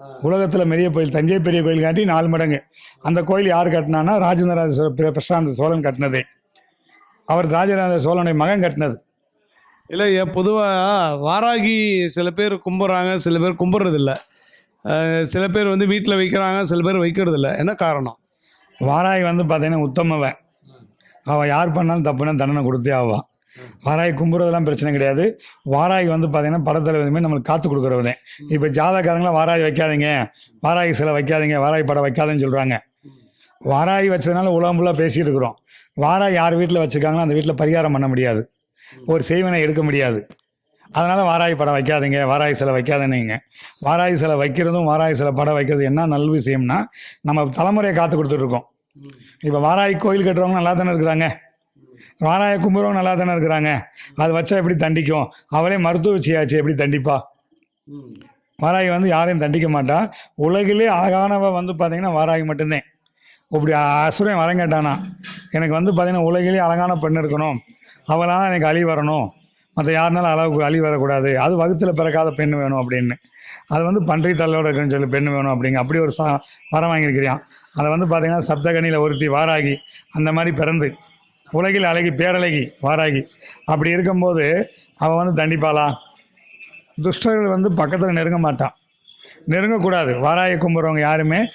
உலகத்தில் பெரிய கோயில் தஞ்சை பெரிய கோயில் காட்டி நாலு மடங்கு. அந்த கோயில் யார் கட்டினான்னா ராஜேந்திர ராஜ சோ- பிர- பிரசாந்த் சோழன் கட்டினது. அவர் ராஜராஜ சோழனுடைய மகன் கட்டினது. இல்லை பொதுவாக வாராகி சில பேர் கும்பிட்றாங்க சில பேர் கும்பிட்றது இல்ல அஹ் சில பேர் வந்து வீட்டில் வைக்கிறாங்க சில பேர் வைக்கிறது இல்ல என்ன காரணம்? வாராகி வந்து பார்த்தீங்கன்னா உத்தமவன். அவள் யார் பண்ணாலும் தப்புனா தண்டனை கொடுத்தே ஆவான் வாராகி கும்புறதெல்லாம் பிரச்சனை கிடையாது. வாராகி வந்து பார்த்தீங்கன்னா படத்தில் வந்து நம்மளுக்கு காத்து கொடுக்குறவனே இப்போ ஜாதகாரங்களாம் வாராகி வைக்காதீங்க. வாராகி சிலை வைக்காதீங்க. வாராகி படம் வைக்காதேன்னு சொல்கிறாங்க வாராகி வச்சதுனால உலகம் ஃபுல்லாக பேசிட்டு இருக்கிறோம். வாராகி யார் வீட்டில் வச்சுருக்காங்களோ அந்த வீட்டில் பரிகாரம் பண்ண முடியாது. ஒரு செய்வனை எடுக்க முடியாது. அதனால் வாராகி படம் வைக்காதீங்க. வாராகி சிலை வைக்காதேன்னீங்க. வாராகி சிலை வைக்கிறதும் வாராகி சிலை படம் வைக்கிறது என்ன நல்ல விஷயம்னா நம்ம தலைமுறையை காத்து கொடுத்துட்ருக்கோம் இப்போ வாராகி கோயில் கட்டுறவங்க நல்லா தானே இருக்கிறாங்க? வாராய கும்புறவங்க நல்லா தானே இருக்கிறாங்க. அது வச்சா எப்படி தண்டிக்கும்? அவளே மருத்துவ வச்சியாச்சு எப்படி தண்டிப்பா? வாராகி வந்து யாரையும் தண்டிக்க மாட்டா. உலகிலே அழகானவ வந்து பார்த்தீங்கன்னா வாராகி மட்டும்தான். இப்படி அசுரன் வரங்கட்டானா எனக்கு வந்து பார்த்தீங்கன்னா உலகிலே அழகான பெண் இருக்கணும். அவளால் எனக்கு அழி வரணும். மற்ற யாருனாலும் அளவுக்கு அழி வரக்கூடாது. அது வகுத்தில் பிறக்காத பெண் வேணும் அப்படின்னு. அது வந்து பன்றி தள்ளோட இருக்குன்னு சொல்லி பெண் வேணும் அப்படிங்க. அப்படி ஒரு சா வரம் வாங்கியிருக்கிறியான் அதை வந்து பார்த்தீங்கன்னா சப்தகனியில் ஒருத்தி வாராகி அந்த மாதிரி பிறந்து உலகில் அழகி பேரழகி வாராகி. அப்படி இருக்கும்போது அவன் வந்து தண்டிப்பாளா? துஷ்டர்கள் வந்து பக்கத்தில் நெருங்க மாட்டான். நெருங்கக்கூடாது. வாராயை கும்புறவங்க யாருமே